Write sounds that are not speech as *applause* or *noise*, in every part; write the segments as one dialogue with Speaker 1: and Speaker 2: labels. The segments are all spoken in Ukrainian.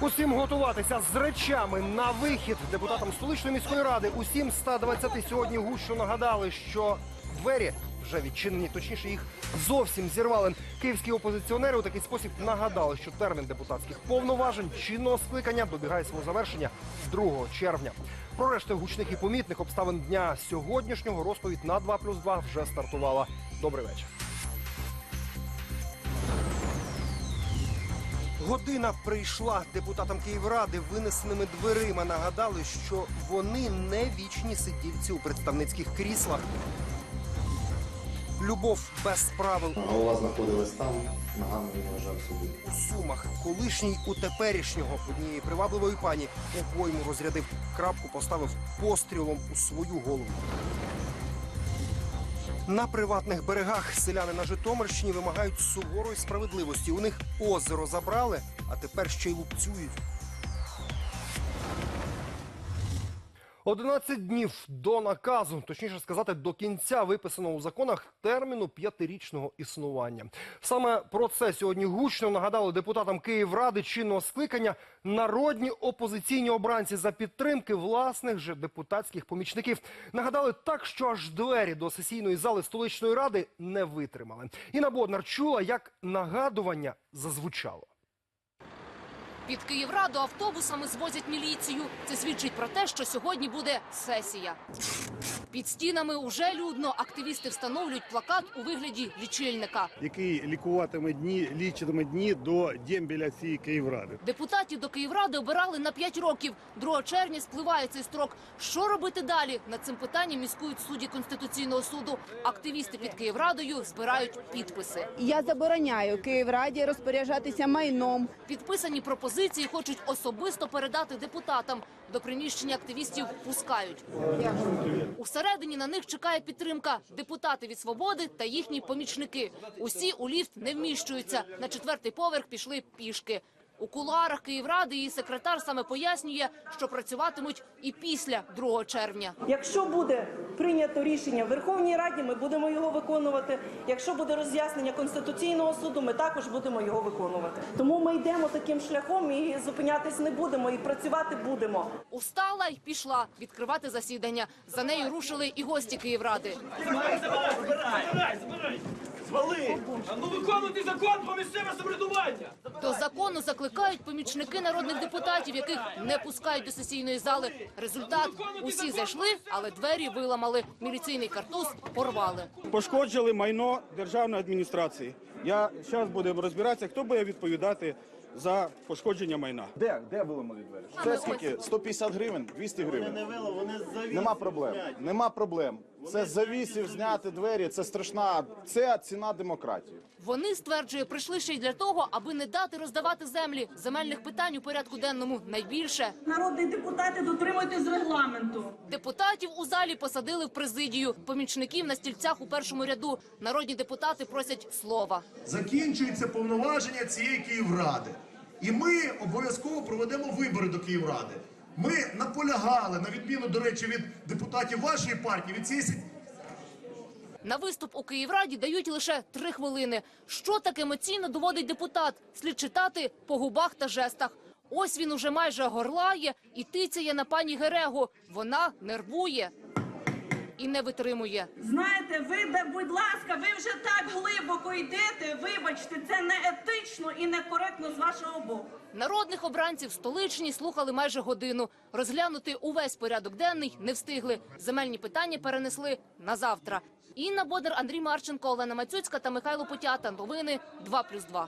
Speaker 1: Усім готуватися з речами на вихід депутатам столичної міської ради. Усім 120 сьогодні гучно нагадали, що двері вже відчинені, точніше їх зовсім зірвали. Київські опозиціонери у такий спосіб нагадали, що термін депутатських повноважень чинного скликання добігає свого завершення 2 червня. Про решти гучних і помітних обставин дня сьогоднішнього розповідь на 2 плюс 2 вже стартувала. Добрий вечір. Година прийшла депутатам Київради винесеними дверима. Нагадали, що вони не вічні сидільці у представницьких кріслах. Любов без правил
Speaker 2: Голова знаходилась там, ногами він лежав собі.
Speaker 1: у сумах. Колишній у теперішнього однієї привабливої пані обойму розрядив крапку, поставив пострілом у свою голову. На приватних берегах селяни на Житомирщині вимагають суворої справедливості. У них озеро забрали, а тепер ще й лупцюють. 11 днів до наказу, точніше сказати, до кінця виписаного у законах терміну п'ятирічного існування. Саме про це сьогодні гучно нагадали депутатам Київради чинного скликання народні опозиційні обранці за підтримки власних же депутатських помічників. Нагадали так, що аж двері до сесійної зали столичної ради не витримали. Інна Боднар чула, як нагадування зазвучало.
Speaker 3: Під Київраду автобусами звозять міліцію. Це свідчить про те, що сьогодні буде сесія. Під стінами уже людно. Активісти встановлюють плакат у вигляді лічильника.
Speaker 4: який лікуватиме дні, лічитиме дні до дембеля цієї Київради.
Speaker 3: Депутатів до Київради обирали на 5 років. 2 червня спливає цей строк. Що робити далі? Над цим питанням міскують судді Конституційного суду. Активісти під Київрадою збирають підписи.
Speaker 5: Я забороняю Київраді розпоряджатися майном.
Speaker 3: Підписані пропозиції хочуть особисто передати депутатам. До приміщення активістів пускають. Усередині на них чекає підтримка. Депутати від свободи та їхні помічники. Усі у ліфт не вміщуються. На четвертий поверх пішли пішки. У кулуарах Київради її секретар саме пояснює, що працюватимуть і після 2 червня.
Speaker 6: Якщо буде прийнято рішення в Верховній Раді, ми будемо його виконувати. Якщо буде роз'яснення Конституційного суду, ми також будемо його виконувати. Тому ми йдемо таким шляхом і зупинятись не будемо, і працювати будемо.
Speaker 3: Устала й пішла відкривати засідання. За нею рушили і гості Київради.
Speaker 7: Звали! А ну виконуйте закон про місцеве самоврядування!
Speaker 3: До закону закликають помічники народних депутатів, яких не пускають до сесійної зали. Результат усі зайшли, але двері виламали. Міліційний картуз порвали.
Speaker 4: Пошкоджили майно державної адміністрації. Я зараз будемо розбиратися, хто буде відповідати за пошкодження майна.
Speaker 8: Де? Де виламали двері? Це скільки? 150 гривень? 200 гривень? Нема проблем. Нема проблем. Це з завісів зняти двері, це страшна, це ціна демократії.
Speaker 3: Вони стверджує, прийшли ще й для того, аби не дати роздавати землі. Земельних питань у порядку денному найбільше.
Speaker 6: Народні депутати дотримуйтесь регламенту.
Speaker 3: Депутатів у залі посадили в президію. Помічників на стільцях у першому ряду. Народні депутати просять слова.
Speaker 9: Закінчується повноваження цієї Київради. І ми обов'язково проведемо вибори до Київради. Ми наполягали, на відміну, до речі, від депутатів вашої партії, від цієї
Speaker 3: На виступ у Київраді дають лише три хвилини. Що так емоційно доводить депутат? Слід читати по губах та жестах. Ось він уже майже горлає і тицяє на пані Герегу. Вона нервує і не витримує.
Speaker 6: Знаєте, ви, де, будь ласка, ви вже так глибоко йдете. Вибачте, це не етично і некоректно з вашого боку.
Speaker 3: Народних обранців столичні слухали майже годину. Розглянути увесь порядок денний не встигли. Земельні питання перенесли на завтра. Інна Бодер, Андрій Марченко, Олена Мацюцька та Михайло Путята. Новини 2+,2.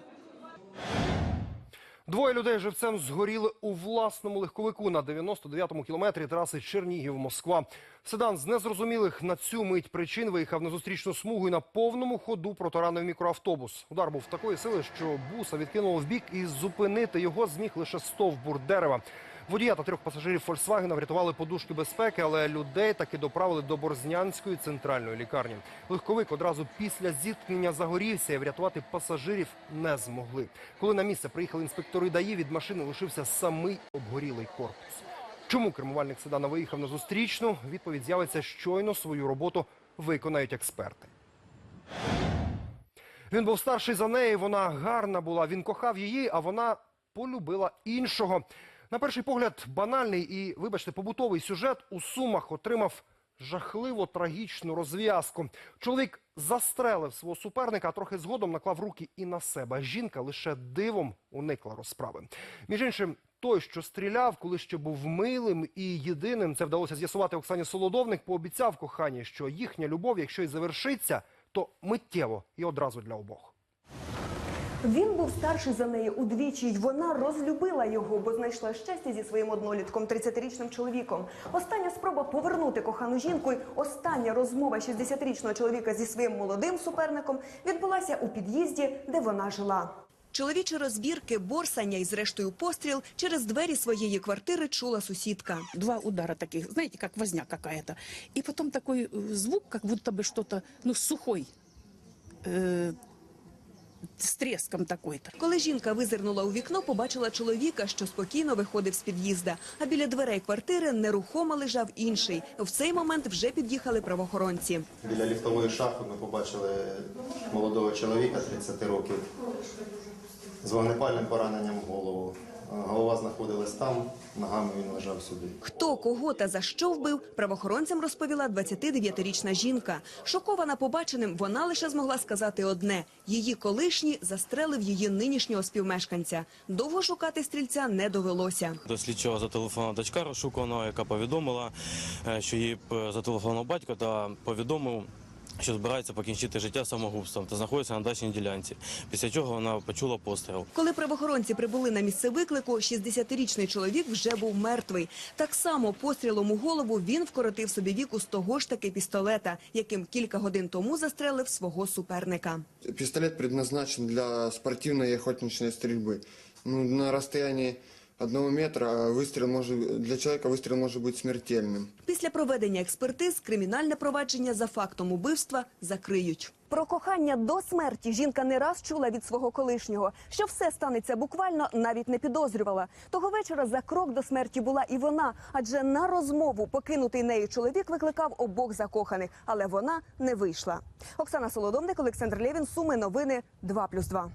Speaker 1: Двоє людей живцем згоріли у власному легковику на 99-му кілометрі траси Чернігів-Москва. Седан з незрозумілих на цю мить причин виїхав на зустрічну смугу і на повному ходу протаранив мікроавтобус. Удар був такої сили, що буса відкинуло в бік і зупинити його зміг лише стовбур дерева. Водія та трьох пасажирів Фольксвагена врятували подушки безпеки, але людей таки доправили до Борзнянської центральної лікарні. Легковик одразу після зіткнення загорівся і врятувати пасажирів не змогли. Коли на місце приїхали інспектори ДАІ, від машини лишився самий обгорілий корпус. Чому кермувальник седана виїхав на зустрічну? Відповідь з'явиться щойно свою роботу виконають експерти. Він був старший за неї, вона гарна була. Він кохав її, а вона полюбила іншого. На перший погляд, банальний і, вибачте, побутовий сюжет у Сумах отримав жахливо трагічну розв'язку. Чоловік застрелив свого суперника, а трохи згодом наклав руки і на себе. Жінка лише дивом уникла розправи. Між іншим, той, що стріляв, коли ще був милим і єдиним, це вдалося з'ясувати Оксані Солодовник, пообіцяв коханій, що їхня любов, якщо й завершиться, то миттєво і одразу для обох.
Speaker 10: Він був старший за неї удвічі, й вона розлюбила його, бо знайшла щастя зі своїм однолітком, 30-річним чоловіком. Остання спроба повернути кохану жінку, й остання розмова 60-річного чоловіка зі своїм молодим суперником відбулася у під'їзді, де вона жила. Чоловічі розбірки, борсання і зрештою постріл через двері своєї квартири чула сусідка.
Speaker 11: Два удара таких, знаете, как возня какая-то. И потом такой э, звук, как будто бы что-то, ну, сухой, э, с треском такой-то.
Speaker 10: Коли жінка визирнула у вікно, побачила чоловіка, що спокійно виходив з під'їзда. А біля дверей квартири нерухомо лежав інший. В цей момент вже під'їхали правоохоронці.
Speaker 2: Біля ліфтової шафи ми побачили молодого чоловіка 30 років з вогнепальним пораненням в голову. Голова знаходилась там, ногами він лежав сюди.
Speaker 10: Хто, кого та за що вбив, правоохоронцям розповіла 29-річна жінка. Шокована побаченим, вона лише змогла сказати одне – її колишній застрелив її нинішнього співмешканця. Довго шукати стрільця не довелося.
Speaker 12: До слідчого зателефонувала дочка розшукуваного, яка повідомила, е, що їй е, зателефонував батько та повідомив, що збирається покінчити життя самогубством та знаходиться на дачній ділянці. Після чого вона почула постріл.
Speaker 10: Коли правоохоронці прибули на місце виклику, 60-річний чоловік вже був мертвий. Так само пострілом у голову він вкоротив собі віку з того ж таки пістолета, яким кілька годин тому застрелив свого суперника.
Speaker 13: Пистолет предназначен для спортивной и охотничной стрельбы. Ну, на расстоянии одного метра выстрел может, для человека выстрел может быть смертельным.
Speaker 10: Після проведення експертиз кримінальне провадження за фактом убивства закриють. Про кохання до смерті жінка не раз чула від свого колишнього. Що все станеться буквально, навіть не підозрювала. Того вечора за крок до смерті була і вона, адже на розмову покинутий нею чоловік викликав обох закоханих, але вона не вийшла. Оксана Солодовник, Олександр Лєвін, Суми, новини 2+,2.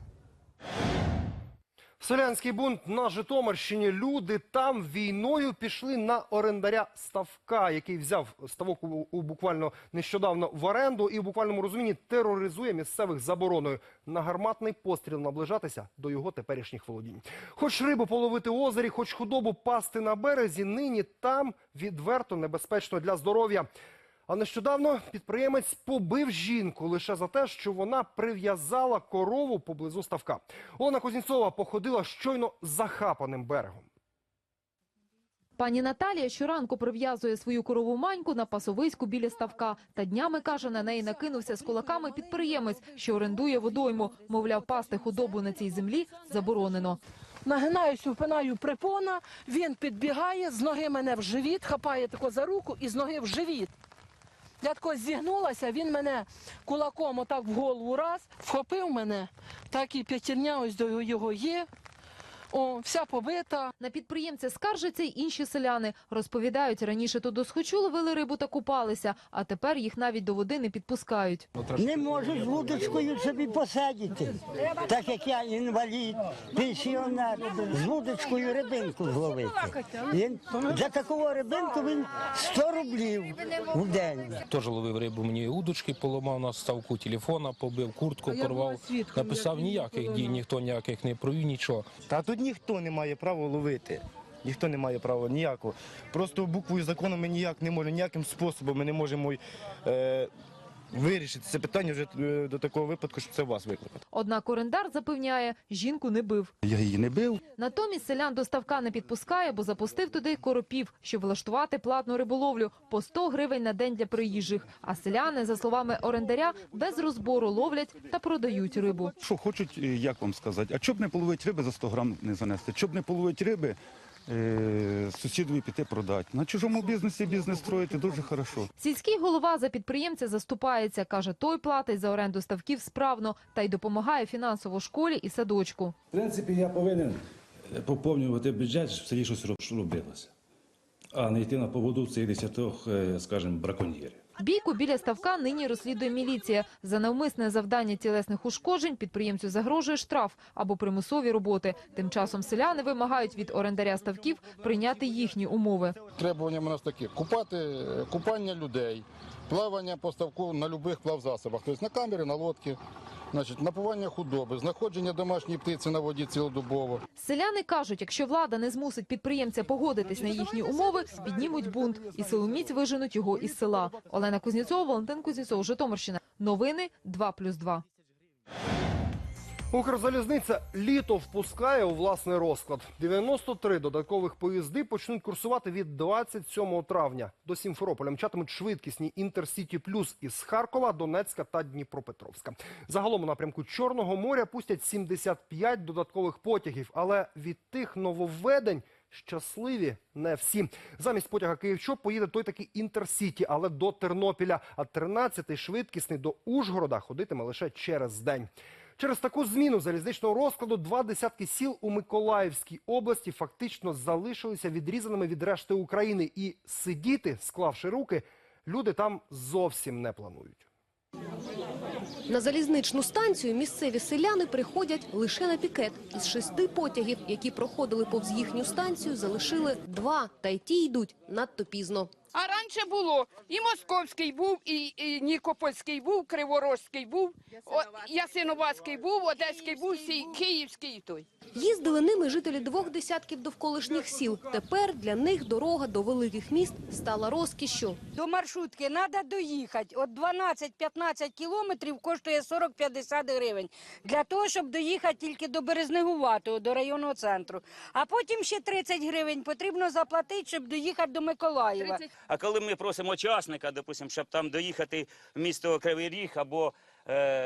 Speaker 1: Селянський бунт на Житомирщині. Люди там війною пішли на орендаря ставка, який взяв ставок у, у буквально нещодавно в оренду і в буквальному розумінні тероризує місцевих забороною на гарматний постріл наближатися до його теперішніх володінь. Хоч рибу половити у озері, хоч худобу пасти на березі, нині там відверто небезпечно для здоров'я. А нещодавно підприємець побив жінку лише за те, що вона прив'язала корову поблизу ставка. Олена Кузнєцова походила щойно захапаним берегом.
Speaker 14: Пані Наталія щоранку прив'язує свою корову маньку на пасовиську біля ставка. Та днями, каже, на неї накинувся з кулаками підприємець, що орендує водойму. Мовляв, пасти худобу на цій землі заборонено.
Speaker 11: Нагинаюсь, впинаю припона, він підбігає, з ноги мене в живіт, хапає тако за руку і з ноги в живіт. Я тако зігнулася, він мене кулаком отак в голову раз, вхопив мене, так і п'ятірня ось до його є. О, вся побита.
Speaker 14: На підприємця скаржаться й інші селяни. Розповідають, раніше тут досхочу ловили рибу та купалися, а тепер їх навіть до води не підпускають.
Speaker 15: Не можу з вудочкою собі посидіти, так як я інвалід, пенсіонер, з вудочкою рибинку зловити. Він, для такого рибинку він 100 рублів в день.
Speaker 16: Теж ловив рибу, мені удочки поламав на ставку телефона, побив, куртку порвав. Написав ніяких дій, ніхто ніяких не провів, нічого.
Speaker 17: Та тут ніхто не має права ловити. Ніхто не має права ніякого. Просто буквою закону ми ніяк не можемо, ніяким способом ми не можемо е, вирішити це питання вже е, до такого випадку, щоб це вас викликати.
Speaker 14: Однак орендар запевняє, жінку не бив.
Speaker 17: Я її не бив.
Speaker 14: Натомість селян до ставка не підпускає, бо запустив туди коропів, щоб влаштувати платну риболовлю по 100 гривень на день для приїжджих. А селяни, за словами орендаря, без розбору ловлять та продають рибу.
Speaker 18: Що хочуть, як вам сказати, а чоб не половить риби за 100 грам не занести? Чоб не половить риби, сусідові піти продати. На чужому бізнесі бізнес строїти дуже хорошо.
Speaker 14: Сільський голова за підприємця заступається. Каже, той платить за оренду ставків справно та й допомагає фінансово школі і садочку.
Speaker 19: В принципі, я повинен поповнювати бюджет, щоб в селі щось робилося, а не йти на поводу цих десяток, е, скажімо, браконьєрів.
Speaker 14: Бійку біля ставка нині розслідує міліція. За навмисне завдання тілесних ушкоджень підприємцю загрожує штраф або примусові роботи. Тим часом селяни вимагають від орендаря ставків прийняти їхні умови.
Speaker 20: Требування у нас такі: купати е, купання людей, плавання по ставку на будь-яких плавзасобах, тобто на камері, на лодці, значить, напування худоби, знаходження домашньої птиці на воді цілодобово.
Speaker 14: Селяни кажуть, якщо влада не змусить підприємця погодитись на їхні умови, піднімуть бунт і силоміць виженуть його із села. Олена Кузнєцова, Валентин Кузнєцов, Житомирщина. Новини 2+,2.
Speaker 1: Укрзалізниця літо впускає у власний розклад. 93 додаткових поїзди почнуть курсувати від 27 травня. До Сімферополя мчатимуть швидкісні Інтерсіті Плюс із Харкова, Донецька та Дніпропетровська. Загалом у напрямку Чорного моря пустять 75 додаткових потягів, але від тих нововведень щасливі не всі. Замість потяга Київ-Чоп поїде той такий Інтерсіті, але до Тернопіля. А 13-й швидкісний до Ужгорода ходитиме лише через день. Через таку зміну залізничного розкладу два десятки сіл у Миколаївській області фактично залишилися відрізаними від решти України. І сидіти, склавши руки, люди там зовсім не планують.
Speaker 21: На залізничну станцію місцеві селяни приходять лише на пікет. Із шести потягів, які проходили повз їхню станцію, залишили два, та й ті йдуть надто пізно.
Speaker 22: А раніше було і Московський був, і, і Нікопольський був, Криворожський був, о, Ясиновацький був, Одеський був, сій, Київський і той.
Speaker 21: Їздили ними жителі двох десятків довколишніх сіл. Тепер для них дорога до великих міст стала розкішшю.
Speaker 23: До маршрутки треба доїхати. От 12-15 кілометрів коштує 40-50 гривень. Для того, щоб доїхати тільки до Березнегуватого, до районного центру. А потім ще 30 гривень потрібно заплатити, щоб доїхати до Миколаєва.
Speaker 24: А коли ми просимо учасника, допустим, щоб там доїхати в місто Кривий Ріг або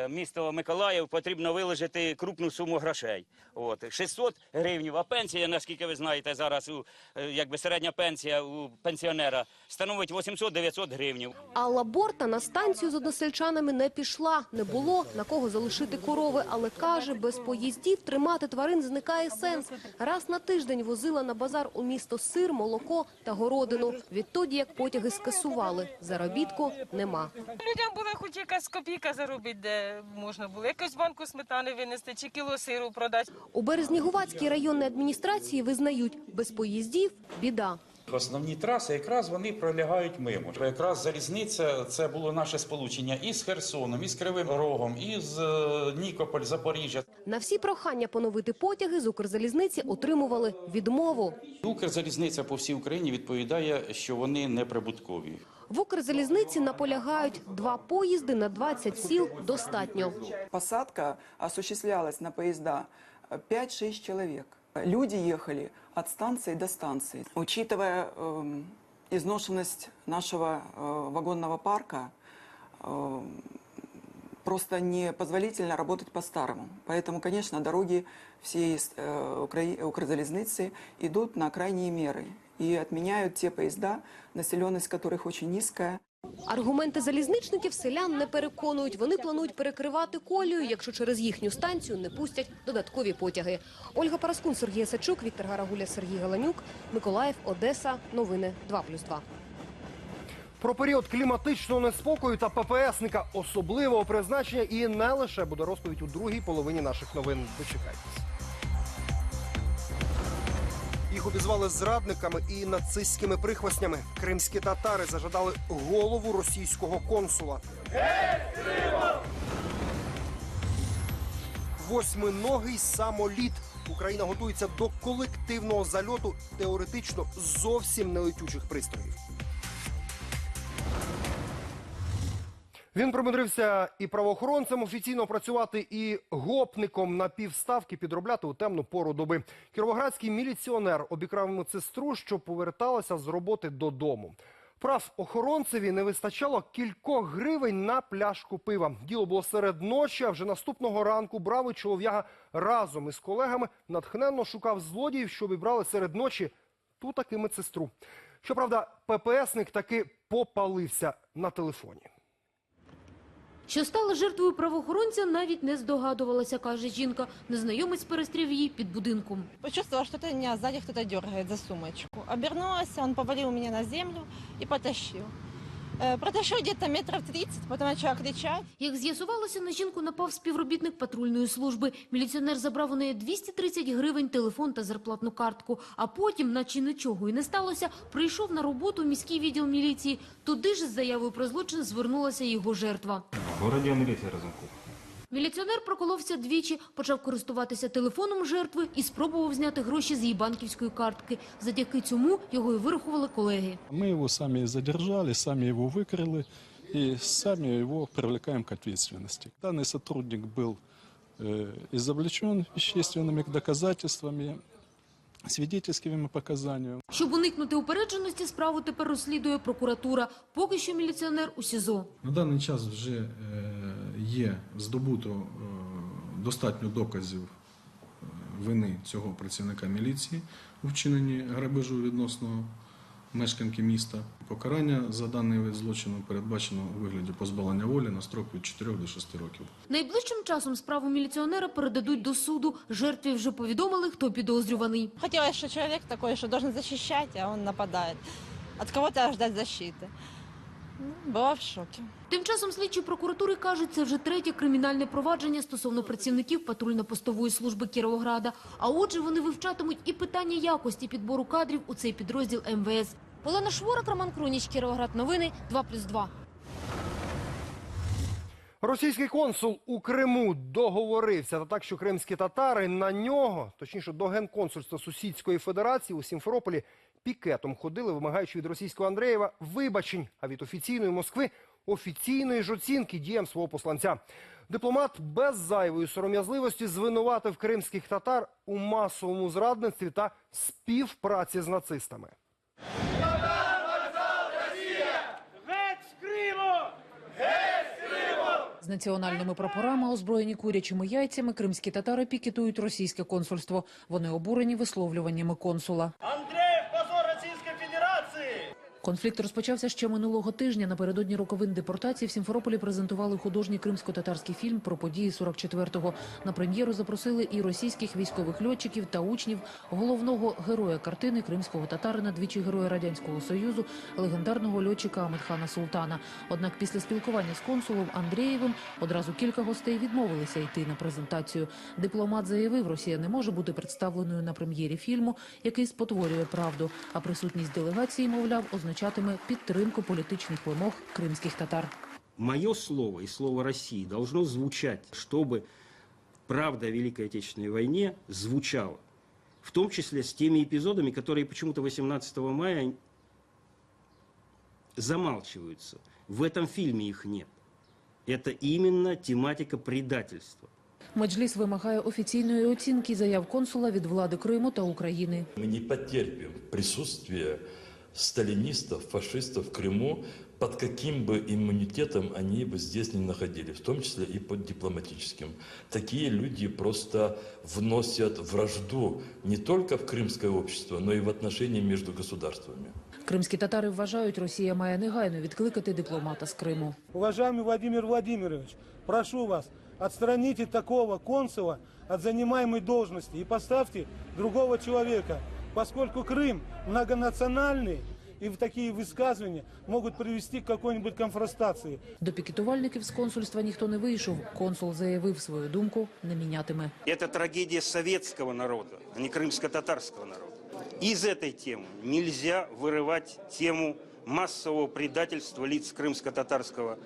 Speaker 24: місто Миколаїв, потрібно виложити крупну суму грошей. От 600 гривень. А пенсія, наскільки ви знаєте, зараз у е, якби середня пенсія у пенсіонера становить 800-900 гривень.
Speaker 21: Алла Борта на станцію з односельчанами не пішла. Не було на кого залишити корови, але каже, без поїздів тримати тварин зникає сенс. Раз на тиждень возила на базар у місто сир, молоко та городину. Відтоді, як потяги скасували, заробітку нема.
Speaker 25: Людям була хоч якась копійка заробити, де можна було якусь банку сметани винести чи кіло сиру продати.
Speaker 21: У Березнігувацькій районній адміністрації визнають, без поїздів – біда.
Speaker 26: Основні траси якраз вони пролягають мимо. Якраз залізниця це було наше сполучення і з Херсоном, і з Кривим Рогом, і з е, Нікополь, Запоріжжя.
Speaker 21: На всі прохання поновити потяги з Укрзалізниці отримували відмову.
Speaker 26: Укрзалізниця по всій Україні відповідає, що вони неприбуткові.
Speaker 21: В Укрзалізниці наполягають два поїзди на 20 сіл достатньо.
Speaker 27: Посадка осуществлялась на поезда 5-6 человек. Люди ехали от станции до станции. Учитывая эм, изношенность нашего э, вагонного парка, эм, просто непозволительно работать по-старому. Поэтому, конечно, дороги всей э, Укра- Укрзалезницы идут на крайние меры и отменяют те поезда, населенность которых очень низкая.
Speaker 21: Аргументи залізничників селян не переконують. Вони планують перекривати колію, якщо через їхню станцію не пустять додаткові потяги. Ольга Параскун, Сергій Сачук, Віктор Гарагуля, Сергій Галанюк, Миколаїв, Одеса. Новини 2+,2.
Speaker 1: Про період кліматичного неспокою та ППСника особливого призначення і не лише буде розповідь у другій половині наших новин. Дочекайтесь. Їх обізвали зрадниками і нацистськими прихвостнями. Кримські татари зажадали голову російського консула. Восьминогий самоліт. Україна готується до колективного зальоту теоретично зовсім нелетючих пристроїв. Він примудрився і правоохоронцем офіційно працювати, і гопником на півставки підробляти у темну пору доби. Кіровоградський міліціонер обікрав медсестру, що поверталася з роботи додому. Прав охоронцеві не вистачало кількох гривень на пляшку пива. Діло було серед ночі, а вже наступного ранку бравий чолов'яга разом із колегами натхненно шукав злодіїв, що обібрали серед ночі ту таки медсестру. Щоправда, ППСник таки попалився на телефоні.
Speaker 28: Що стала жертвою правоохоронця, навіть не здогадувалася, каже жінка. Незнайомець перестрів її під будинком.
Speaker 29: Почувствовала, що мене ззаді хтось дергає за сумочку. Обернулася, он повалив мене на землю і потащил.
Speaker 30: Э, десь метрів метров 30, потім начала кричать.
Speaker 28: Як з'ясувалося, на жінку напав співробітник патрульної служби. Міліціонер забрав у неї 230 гривень, телефон та зарплатну картку. А потім, наче нічого і не сталося, прийшов на роботу в міський відділ міліції. Туди ж з заявою про злочин звернулася його жертва.
Speaker 31: В міліція разом.
Speaker 28: Міліціонер проколовся двічі, почав користуватися телефоном жертви і спробував зняти гроші з її банківської картки. Завдяки цьому його і вирахували колеги.
Speaker 32: Мы его сами задержали, сами его выкрыли и сами его привлекаем к ответственности. Данный сотрудник был э, изобличен вещественными доказательствами, свидетельскими показаниями.
Speaker 28: Щоб уникнути упередженості, справу тепер розслідує прокуратура. Поки що міліціонер у СІЗО.
Speaker 33: На даний час вже е, є здобуто е, достатньо доказів е, вини цього працівника міліції у вчиненні грабежу відносно мешканки міста. Покарання за даний вид злочину передбачено у вигляді позбавлення волі на строк від 4 до 6 років.
Speaker 28: Найближчим часом справу міліціонера передадуть до суду. Жертві вже повідомили, хто підозрюваний.
Speaker 30: Хотелось, что человек такой, что должен защищать, а он нападает. От кого-то ждать защиты. Ну, Была в шоке.
Speaker 28: Тим часом слідчі прокуратури кажуть, це вже третє кримінальне провадження стосовно працівників патрульно-постової служби Кіровограда. А отже, вони вивчатимуть і питання якості підбору кадрів у цей підрозділ МВС. Олена Шворак, Роман Круніч, Кіровоград. Новини 2+,2.
Speaker 1: Російський консул у Криму договорився та так, що кримські татари на нього, точніше до генконсульства Сусідської Федерації у Сімферополі, пікетом ходили, вимагаючи від російського Андреєва вибачень, а від офіційної Москви офіційної ж оцінки діям свого посланця. Дипломат без зайвої сором'язливості звинуватив кримських татар у масовому зрадництві та співпраці з нацистами.
Speaker 34: З національними прапорами, озброєні курячими яйцями, кримські татари пікетують російське консульство. Вони обурені висловлюваннями консула. Конфлікт розпочався ще минулого тижня. Напередодні роковин депортації в Сімферополі презентували художній кримсько-татарський фільм про події 44-го. На прем'єру запросили і російських військових льотчиків та учнів головного героя картини кримського татарина, двічі героя радянського союзу, легендарного льотчика Амедхана Султана. Однак після спілкування з консулом Андрієвим одразу кілька гостей відмовилися йти на презентацію. Дипломат заявив, Росія не може бути представленою на прем'єрі фільму, який спотворює правду. А присутність делегації, мовляв, означатиме підтримку політичних вимог кримських татар.
Speaker 35: Мое слово и слово России должно звучать, чтобы правда о Великой Отечественной войне звучала. В том числе с теми эпизодами, которые почему-то 18 мая замалчиваются. В этом фильме их нет. Это именно тематика предательства.
Speaker 34: Меджліс вимагає офіційної оцінки заяв консула від влади Криму та України.
Speaker 36: Мы не потерпим присутствие сталинистов, фашистов в Крыму, под каким бы иммунитетом они бы здесь не находились, в том числе и под дипломатическим. Такие люди просто вносят вражду не только в крымское общество, но и в отношения между государствами.
Speaker 34: Кримські татари вважають, Росія має негайно відкликати дипломата з Криму.
Speaker 29: Уважаемый Владимир Владимирович, прошу вас, отстраните такого консула от занимаемой должности и поставьте другого человека, поскольку Крым многонациональный, и в такие высказывания могут привести к какой-нибудь конфронтации.
Speaker 34: До пікетувальників з консульства ніхто не вийшов. Консул заявив свою думку не мінятиме.
Speaker 24: Это трагедия советского народа, а не крымско-татарского народа. Из этой темы нельзя вырывать тему массового предательства лиц крымско-татарского,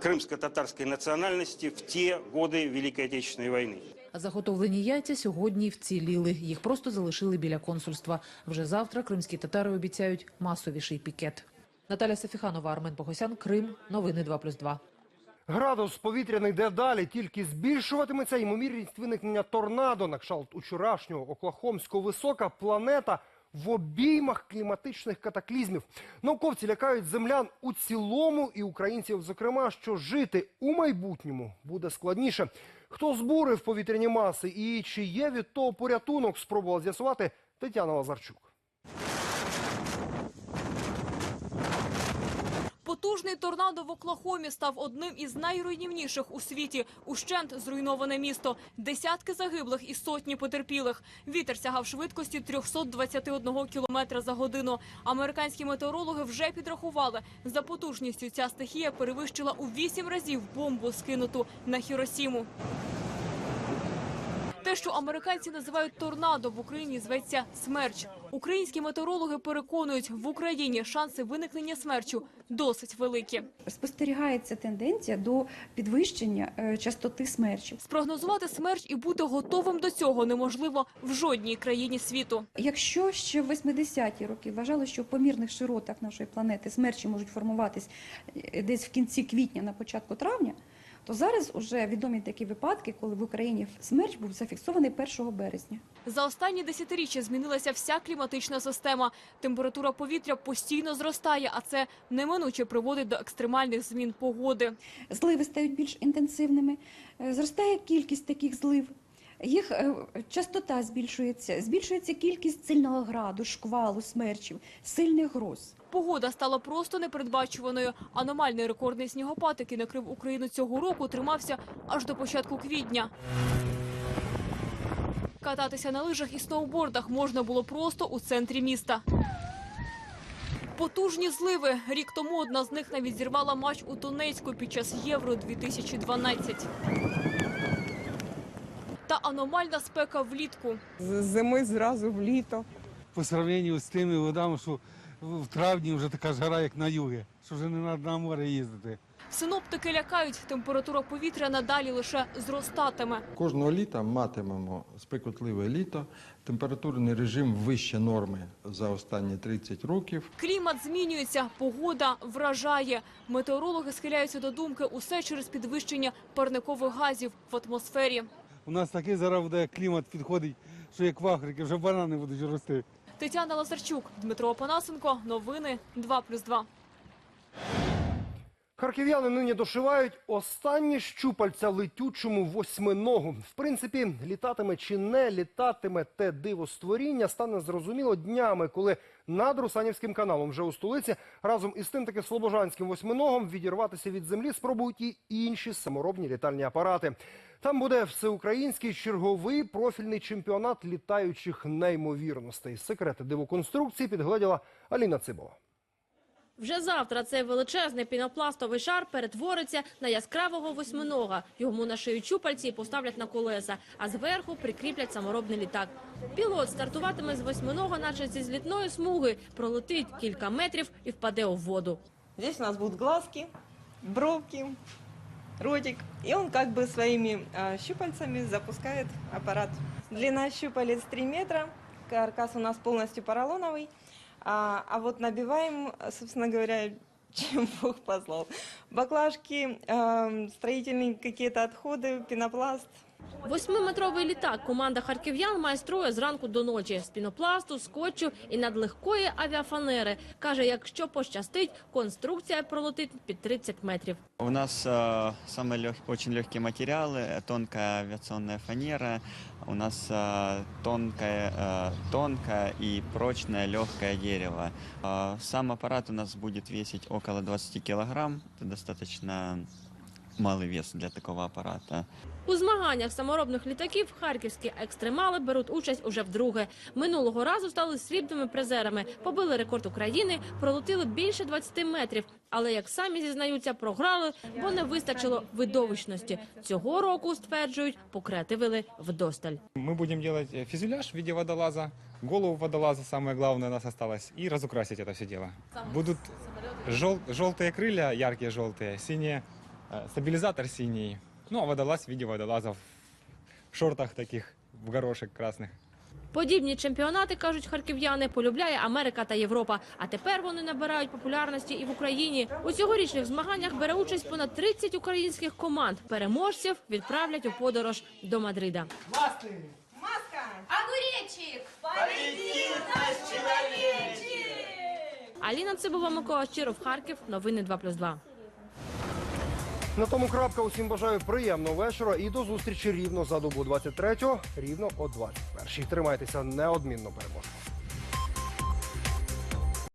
Speaker 24: крымско-татарской национальности в те годы Великой Отечественной войны.
Speaker 34: Заготовлені яйця сьогодні вціліли. Їх просто залишили біля консульства. Вже завтра кримські татари обіцяють масовіший пікет. Наталя Сафіханова, Армен Погосян, Крим. Новини 2+,2.
Speaker 1: Градус повітряний дедалі тільки збільшуватиметься. Ймовірність виникнення торнадо на кшталт учорашнього Оклахомського висока планета в обіймах кліматичних катаклізмів. Науковці лякають землян у цілому і українців, зокрема, що жити у майбутньому буде складніше. Хто збурив повітряні маси і чи є від того порятунок, спробувала з'ясувати Тетяна Лазарчук.
Speaker 37: Потужний торнадо в Оклахомі став одним із найруйнівніших у світі. Ущент зруйноване місто, десятки загиблих і сотні потерпілих. Вітер сягав швидкості 321 кілометра за годину. Американські метеорологи вже підрахували, за потужністю ця стихія перевищила у вісім разів бомбу, скинуту на Хіросіму. Те, що американці називають торнадо, в Україні зветься смерч. Українські метеорологи переконують, в Україні шанси виникнення смерчу досить великі.
Speaker 38: Спостерігається тенденція до підвищення е, частоти смерчів.
Speaker 37: Спрогнозувати смерч і бути готовим до цього неможливо в жодній країні світу.
Speaker 38: Якщо ще в 80-ті роки вважали, що в помірних широтах нашої планети смерчі можуть формуватись е, десь в кінці квітня, на початку травня, то зараз уже відомі такі випадки, коли в Україні смерч був зафіксований 1 березня.
Speaker 37: За останні десятиріччя змінилася вся кліматична система. Температура повітря постійно зростає, а це неминуче приводить до екстремальних змін погоди.
Speaker 38: Зливи стають більш інтенсивними, е, зростає кількість таких злив. Їх е, частота збільшується, збільшується кількість сильного граду, шквалу, смерчів, сильних гроз.
Speaker 37: Погода стала просто непередбачуваною. Аномальний рекордний снігопад, який накрив Україну цього року, тримався аж до початку квітня. Кататися на лижах і сноубордах можна було просто у центрі міста. Потужні зливи. Рік тому одна з них навіть зірвала матч у Донецьку під час Євро 2012. Аномальна спека влітку.
Speaker 39: З зими зразу в літо.
Speaker 40: по сравненню з тими водами, що в травні вже така жара, як на югі, що вже не треба на море їздити.
Speaker 37: Синоптики лякають, температура повітря надалі лише зростатиме.
Speaker 41: Кожного літа матимемо спекотливе літо, температурний режим вище норми за останні 30 років.
Speaker 37: Клімат змінюється, погода вражає. Метеорологи схиляються до думки усе через підвищення парникових газів в атмосфері.
Speaker 40: У нас такий зараз буде клімат підходить, що як в Африці вже банани будуть рости.
Speaker 37: Тетяна Лазарчук, Дмитро Опанасенко. Новини 2+,2.
Speaker 1: Харків'яни нині дошивають останні щупальця летючому восьминогу. В принципі, літатиме чи не літатиме те диво створіння стане зрозуміло днями, коли над Русанівським каналом вже у столиці разом із тим таки слобожанським восьминогом відірватися від землі спробують і інші саморобні літальні апарати. Там буде всеукраїнський черговий профільний чемпіонат літаючих неймовірностей. Секрети дивоконструкції підгледіла Аліна Цибова.
Speaker 42: Вже завтра цей величезний пінопластовий шар перетвориться на яскравого восьминога. Йому нашиють чупальці і поставлять на колеса, а зверху прикріплять саморобний літак. Пілот стартуватиме з восьминога, наче зі злітної смуги, пролетить кілька метрів і впаде у воду.
Speaker 43: Здесь у нас будут глазки, бровки, ротик. И он как бы своими а, щупальцами запускает аппарат. Длина щупалец 3 метра. Каркас у нас полностью поролоновый. А, а вот набиваем, собственно говоря, *laughs* чем Бог послал. Баклажки, эм, строительные какие-то отходы, пенопласт.
Speaker 42: Восьмиметровий літак команда харків'ян майструє зранку до ночі з пінопласту, скотчу і надлегкої авіафанери. Каже, якщо пощастить, конструкція пролетить під 30 метрів.
Speaker 44: У нас э, самые лег... очень легкие материалы, тонкая авиационная фанера, у нас э, тонкое, э, тонкое и прочное легкое дерево. Э, сам аппарат у нас будет весить около 20 килограмм, это достаточно малый вес для такого аппарата.
Speaker 42: У змаганнях саморобних літаків харківські екстремали беруть участь уже вдруге. Минулого разу стали срібними призерами, побили рекорд України, пролетіли більше 20 метрів. Але як самі зізнаються, програли, бо не вистачило видовищності. Цього року стверджують, покреативили вдосталь.
Speaker 31: Мы будем делать э, фюзеляж в виде водолаза, голову водолаза, самое главное у нас осталось, и разукрасить это все дело. Будут жел- желтые крылья, яркие желтые, синие, э, стабилизатор синий, ну а водолаз в виде водолазов в шортах таких, в горошек красных.
Speaker 42: Подібні чемпіонати, кажуть харків'яни, полюбляє Америка та Європа. А тепер вони набирають популярності і в Україні. У цьогорічних змаганнях бере участь понад 30 українських команд. Переможців відправлять у подорож до Мадрида.
Speaker 45: Огуречик! Полетит наш человечек!
Speaker 42: Аліна Цибова, Микола Щиров, Харків. Новини 2+,2.
Speaker 1: На тому крапка. Усім бажаю приємного вечора і до зустрічі рівно за добу 23-го, рівно о 21-й. Тримайтеся неодмінно переможемо.